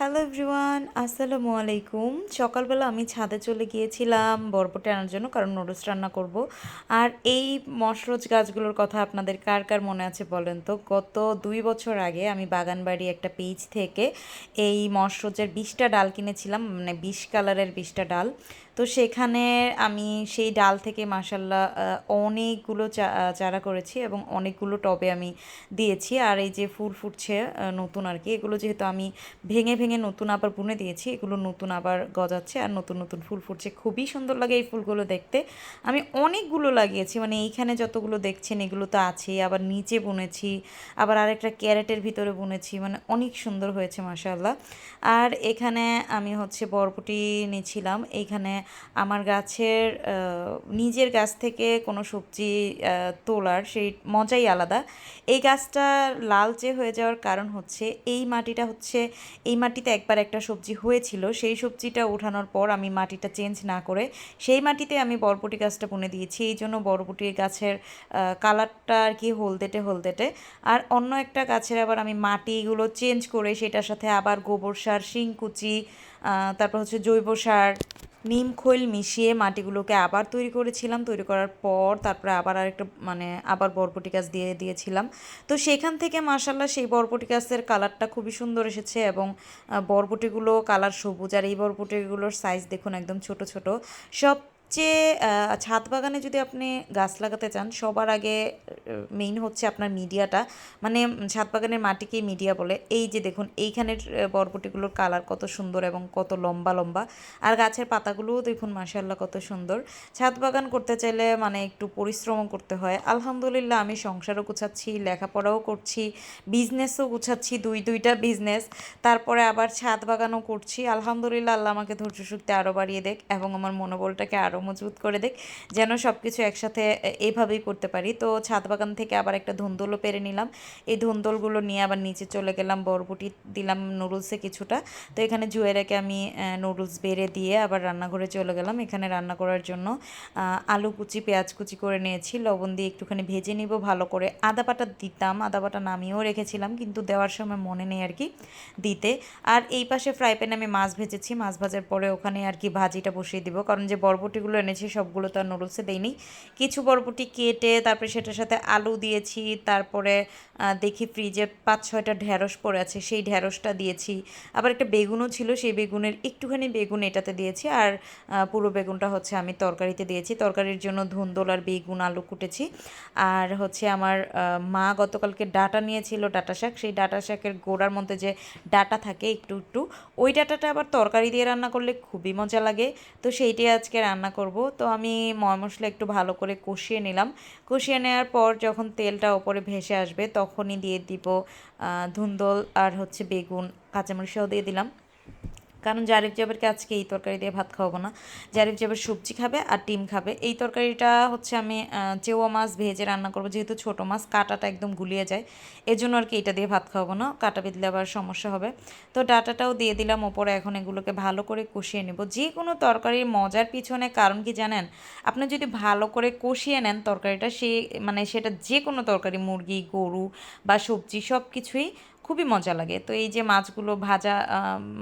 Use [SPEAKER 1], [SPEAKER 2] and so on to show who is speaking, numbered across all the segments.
[SPEAKER 1] Hello everyone, আসসালামু আলাইকুম। সকালবেলা আমি ছাদে চলে গিয়েছিলাম বরবটি আনার জন্য, কারণ নুডলস রান্না করব। আর এই মশরজ গাছগুলোর কথা আপনাদের কার কার মনে আছে বলেন তো? গত দুই বছর আগে আমি বাগানবাড়ি একটা পেজ থেকে এই মশরজের বিশটা ডাল কিনেছিলাম মানে বিশ কালারের বিশটা ডাল। তো সেখানে আমি সেই ডাল থেকে মাসাল্লাহ অনেকগুলো চারা করেছি এবং অনেকগুলো টবে আমি দিয়েছি। আর এই যে ফুল ফুটছে নতুন আর কি, এগুলো যেহেতু আমি ভেঙে ভেঙে নতুন আবার বুনে দিয়েছি, এগুলো নতুন আবার গজাচ্ছে আর নতুন নতুন ফুল ফুটছে। খুবই সুন্দর লাগে এই ফুলগুলো দেখতে। আমি অনেকগুলো লাগিয়েছি মানে এইখানে যতগুলো দেখছেন এগুলো তো আছেই আবার নিচে বুনেছি, আবার আরেকটা ক্যারেটের ভিতরে বুনেছি মানে অনেক সুন্দর হয়েছে মাসাল্লাহ আর এখানে আমি হচ্ছে বরবটি নিয়েছিলাম, এইখানে আমার গাছের নিজের গাছ থেকে কোনো সবজি তোলার সেই মজাই আলাদা। এই গাছটা লালচে হয়ে যাওয়ার কারণ হচ্ছে এই মাটিটা হচ্ছে, এই মাটিতে একবার একটা সবজি হয়েছিল, সেই সবজিটা ওঠানোর পর আমি মাটিটা চেঞ্জ না করে সেই মাটিতে আমি বরবটি গাছটা বুনে দিয়েছি। এই জন্য বরবটি গাছের কালারটা আর কি হলদেটে হলদেটে। আর অন্য একটা গাছের আবার আমি মাটিগুলো চেঞ্জ করে সেটার সাথে আবার গোবর সার, শিংকুচি তারপর হচ্ছে জৈব সার নিম খৈল মিশিয়ে মাটিগুলোকে আবার তৈরি করেছিলাম। তৈরি করার পর তারপরে আবার আরেকটা মানে আবার বরবটি গাছ দিয়ে দিয়েছিলাম। তো সেখান থেকে মাসাল্লাহ সেই বরবটি গাছের কালারটা খুবই সুন্দর এসেছে এবং বরবটিগুলো কালার সবুজ আর এই বরবটিগুলোর সাইজ দেখুন একদম ছোট ছোট। সব সবচেয়ে ছাদ বাগানে যদি আপনি গাছ লাগাতে চান, সবার আগে মেইন হচ্ছে আপনার মিডিয়াটা। মানে ছাদ বাগানের মাটিকেই মিডিয়া বলে। এই যে দেখুন, এইখানের বরবটিগুলোর কালার কত সুন্দর এবং কত লম্বা লম্বা। আর গাছের পাতাগুলোও দেখুন মাসাল্লাহ কত সুন্দর। ছাদ বাগান করতে চাইলে মানে একটু পরিশ্রমও করতে হয়। আলহামদুলিল্লাহ, আমি সংসারও গুছাচ্ছি, লেখাপড়াও করছি বিজনেসও গুছাচ্ছি, দুই, দুইটা বিজনেস তারপরে আবার ছাদ বাগানও করছি। আলহামদুলিল্লাহ, আল্লাহ আমাকে ধৈর্য শক্তি আরও বাড়িয়ে দেখ এবং আমার মনোবলটাকে আরও মজবুত করে দেখ, যেন সব কিছু একসাথে এইভাবেই করতে পারি। তো ছাদ বাগান থেকে আবার একটা ধুন্দলও পেরে নিলাম। এই ধুন্দলগুলো নিয়ে আবার নিচে চলে গেলাম, বরবটি দিলাম নুডলসে কিছুটা। তো এখানে জুয়েরাকে আমি নুডলস বেড়ে দিয়ে আবার রান্নাঘরে চলে গেলাম। এখানে রান্না করার জন্য আলু কুচি, পেঁয়াজ কুচি করে নিয়েছি। লবণ দিয়ে একটুখানি ভেজে নিব, ভালো করে আদা বাটা দিতাম। আদা বাটা নামিয়েও রেখেছিলাম, কিন্তু দেওয়ার সময় মনে নেই আর কি দিতে। আর এই পাশে ফ্রাই প্যানে আমি মাছ ভেজেছি। মাছ ভাজার পরে ওখানে আর কি ভাজিটা বসিয়ে দিব, কারণ যে বরবটি যেগুলো এনেছি, সবগুলো তো আর নুডলসে দেইনি। কিছু বরবটি কেটে, তারপরে সেটার সাথে আলু দিয়েছি, তারপরে দেখি ফ্রিজে পাঁচ ছয়টা ঢ্যাঁড়স পড়ে আছে, সেই ঢ্যাঁড়সটা দিয়েছি। আবার একটা বেগুনও ছিল, সেই বেগুনের একটুখানি বেগুন এটাতে দিয়েছি, আর পুরো বেগুনটা হচ্ছে আমি তরকারিতে দিয়েছি। তরকারির জন্য ধুন্দল আর বেগুন, আলু কুটেছি। আর হচ্ছে আমার মা গতকালকে ডাটা নিয়েছিল, ডাটা শাক। সেই ডাটা শাকের গোড়ার মধ্যে যে ডাটা থাকে একটু একটু, ওই ডাটাটা আবার তরকারি দিয়ে রান্না করলে খুবই মজা লাগে। তো সেইটাই আজকে রান্না করব। তো আমি ময় মশলা একটু ভালো করে কষিয়ে নিলাম। কষিয়ে নেওয়ার পর যখন তেলটা ওপরে ভেসে আসবে তখনই দিয়ে দিব ধুন্দল আর হচ্ছে বেগুন, কাঁচামরিচও দিয়ে দিলাম। কারণ জারিফ জাবেরকে আজকে এই তরকারি দিয়ে ভাত খাওয়াবো না। জারিফ জাবের সবজি খাবে আর ডিম খাবে। এই তরকারিটা হচ্ছে আমি চেওয়া মাছ ভেজে রান্না করব। যেহেতু ছোটো মাছ, কাটাটা একদম গুলিয়ে যায়। এজন্য আর কি এটা দিয়ে ভাত খাওয়াবো না। কাটা বেঁধলে আবার সমস্যা হবে। তো ডাটাটাও দিয়ে দিলাম ওপরে। এখন এগুলোকে ভালো করে কষিয়ে নেব। যে কোনো তরকারির মজার পিছনে কারণ কি জানেন? আপনি যদি ভালো করে কষিয়ে নেন তরকারিটা, সে মানে সেটা যে কোনো তরকারি, মুরগি, গরু বা সবজি সব কিছুই খুবই মজা লাগে। তো এই যে মাছগুলো ভাজা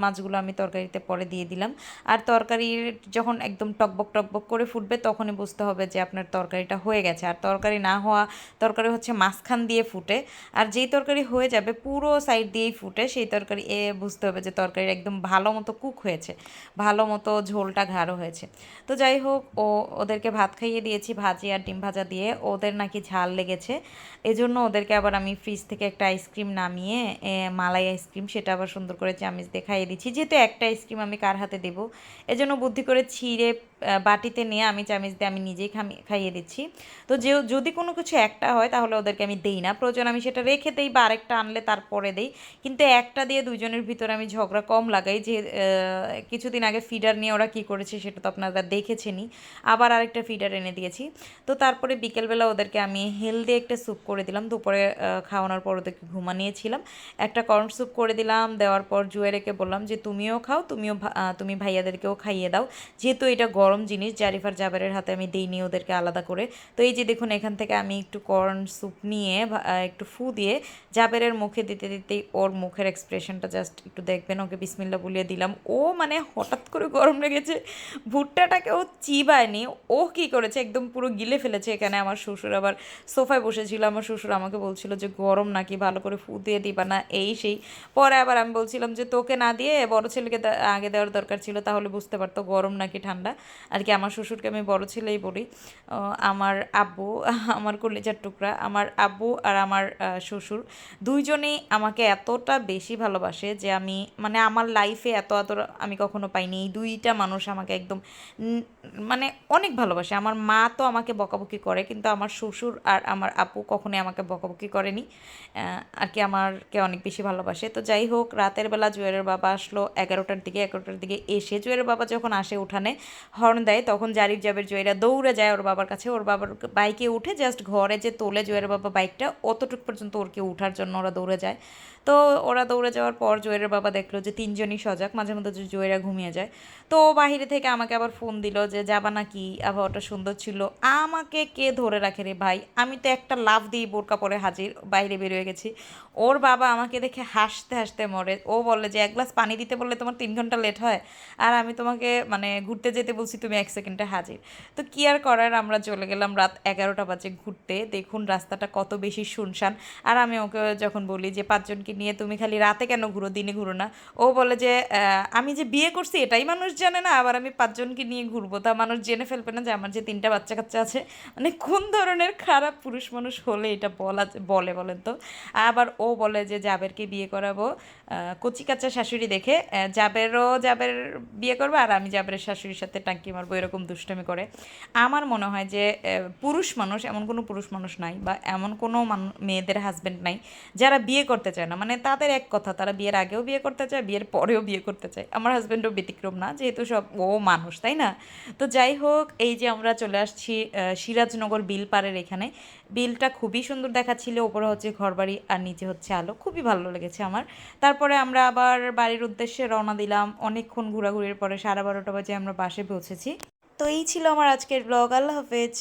[SPEAKER 1] মাছগুলো আমি তরকারিতে পরে দিয়ে দিলাম। আর তরকারির যখন একদম টকবক টকবক করে ফুটবে তখনই বুঝতে হবে যে আপনার তরকারিটা হয়ে গেছে। আর তরকারি না হওয়া, তরকারি হচ্ছে মাঝখান দিয়ে ফুটে। আর যেই তরকারি হয়ে যাবে পুরো সাইড দিয়েই ফুটে, সেই তরকারি এ বুঝতে হবে যে তরকারি একদম ভালো মতো কুক হয়েছে, ভালো মতো ঝোলটা গাঢ় হয়েছে। তো যাই হোক, ও, ওদেরকে ভাত খাইয়ে দিয়েছি, ভাজি আর ডিম ভাজা দিয়ে। ওদের নাকি ঝাল লেগেছে। এজন্য ওদেরকে আবার আমি ফ্রিজ থেকে একটা আইসক্রিম নামিয়ে মালাই আইসক্রিম সেটা আবার সুন্দর করে চামিচ দিয়ে খাইয়ে দিচ্ছি। যেহেতু একটা আইসক্রিম আমি কার হাতে দেবো? এজন্য বুদ্ধি করে ছিঁড়ে বাটিতে নিয়ে আমি চামিচ দিয়ে আমি নিজেই খাইয়ে দিচ্ছি। তো যে, যদি কোনো কিছু একটা হয়, তাহলে ওদেরকে আমি দেই না। প্রয়োজন আমি সেটা রেখে দিই বা আরেকটা আনলে তারপরে দেই। কিন্তু একটা দিয়ে দুজনের ভিতরে আমি ঝগড়া কম লাগাই যে কিছুদিন আগে ফিডার নিয়ে ওরা কী করেছে সেটা তো আপনারা দেখেছেনই। আবার আরেকটা ফিডার এনে দিয়েছি। তো তারপরে বিকেলবেলা ওদেরকে আমি হেলদি একটা স্যুপ করে দিলাম। দুপুরে খাওয়ানোর পর ওদেরকে ঘুমানিয়েছিলাম। একটা কর্ন স্যুপ করে দিলাম। দেওয়ার পর জুয়েরেকে বললাম যে, তুমিও খাও, তুমিও তুমি ভাইয়াদেরকেও খাইয়ে দাও। যেহেতু এটা গরম জিনিস জারিফার জাবেরের হাতে আমি দিইনি, ওদেরকে আলাদা করে। তো এই যে দেখুন, এখান থেকে আমি একটু কর্ন স্যুপ নিয়ে একটু ফু দিয়ে জাবেরের মুখে দিতে দিতেই ওর মুখের এক্সপ্রেশনটা জাস্ট একটু দেখবেন। ওকে বিসমিল্লা বলিয়ে দিলাম। ও মানে হঠাৎ করে গরম লেগেছে। ভুট্টাটাকে ও চিবায়নি। ও কি করেছে? একদম পুরো গিলে ফেলেছে এখানে। আমার শ্বশুর আবার সোফায় বসেছিল। আমার শ্বশুর আমাকে বলছিল যে, গরম নাকি? ভালো করে ফু দিয়ে দিবা না? এই সেই। পরে আবার আমি বলছিলাম যে, তোকে না দিয়ে বড় ছেলেকে আগে দেওয়ার দরকার ছিল, তাহলে বুঝতে পারতো গরম নাকি ঠান্ডা। আর কি আমার শ্বশুরকে আমি বড় ছেলেই বলি। আমার আব্বু, আমার কলিজার টুকরা, আমার আব্বু আর আমার শ্বশুর দুইজনেই আমাকে এতটা বেশি ভালোবাসে যে আমি মানে আমার লাইফে এত এত আমি কখনো পাইনি। এই দুইটা মানুষ আমাকে একদম মানে অনেক ভালোবাসে। আমার মা তো আমাকে বকাবকি করে, কিন্তু আমার শ্বশুর আর আমার আপু কখনোই আমাকে বকাবকি করেনি। আর কি আমারকে অনেক বেশি ভালোবাসে। তো যাই হোক, রাতের বেলা জুয়েলের বাবা আসলো, এগারোটার দিকে এগারোটার দিকে এসে জুয়েলের বাবা যখন আসে উঠানে হর্ন দেয়, তখন জারিফ জাবের জয়েরা দৌড়ে যায় ওর বাবার কাছে। ওর বাবার বাইকে উঠে জাস্ট ঘরে যে তোলে জুয়ের বাবা বাইকটা, অতটুক পর্যন্ত ওরকে উঠার জন্য ওরা দৌড়ে যায়। তো ওরা দৌড়ে যাওয়ার পর জুয়েরের বাবা দেখল যে তিনজনই সজাগ, মাঝে মধ্যে জুয়েরা ঘুমিয়ে যায়। তো ও বাহিরে থেকে আমাকে আবার ফোন দিল যে, যাবা নাকি? আবহাওয়াটা সুন্দর ছিল। আমাকে কে ধরে রাখে রে ভাই? আমি তো একটা লাভ দিই বোরকা পরে হাজির, বাইরে বেরিয়ে গেছি। ওর বাবা আমাকে দেখে হাসতে হাসতে মরে। ও বলে যে, এক গ্লাস পানি দিতে বললে তোমার তিন ঘণ্টা লেট হয়। আর আমি তোমাকে মানে ঘুরতে যেতে বলছি তুমি এক সেকেন্ডে হাজির। তো কি আর করার? আমরা চলে গেলাম রাত এগারোটা বাজে ঘুরতে। দেখুন রাস্তাটা কত বেশি শুনশান। আর আমি ওকে যখন বলি যে, পাঁচজনকে নিয়ে তুমি খালি রাতে কেন ঘুরো? দিনে ঘুরো না? ও বলে যে আমি যে বিয়ে করছি, এটাই মানুষ জানে না। আবার আমি পাঁচজনকে নিয়ে ঘুরবো। তা মানুষ জেনে ফেলবে না যে, আমার যে তিনটা বাচ্চা কাচ্চা আছে মানে কোন ধরনের খারাপ পুরুষ মানুষ হলে এটা বলা বলে বলেন তো? আবার ও বলে যে, জাবেরকে বিয়ে করাবো। কচি কাচ্চা শাশুড়ি দেখে জাবেরও জাবের বিয়ে করব, আর আমি জাবের শাশুড়ির সাথে টাঙ্কি মারবো, এরকম দুষ্টামি করে। আমার মনে হয় যে পুরুষ মানুষ, এমন কোনো পুরুষ মানুষ নাই বা এমন কোনো মেয়েদের হাজব্যান্ড নাই যারা বিয়ে করতে চায় না। মানে তাদের এক কথা, তারা বিয়ের আগেও বিয়ে করতে চায়, বিয়ের পরেও বিয়ে করতে চায়। আমার হাজব্যান্ডও ব্যতিক্রম না, যেহেতু সব, ও মানুষ, তাই না? তো যাই হোক, এই যে আমরা চলে আসছি সিরাজনগর বিল পাড়ের এখানে। বিলটা খুবই সুন্দর দেখাচ্ছিল, ওপরে হচ্ছে ঘরবাড়ি আর নিচে হচ্ছে আলো। খুবই ভালো লেগেছে আমার। তারপরে আমরা আবার বাড়ির উদ্দেশ্যে রওনা দিলাম। অনেকক্ষণ ঘোরাঘুরির পরে সাড়ে বারোটা বাজে আমরা বাসে পৌঁছেছি। তো এই ছিল আমার আজকের ব্লগ। আল্লাহ হাফেজ।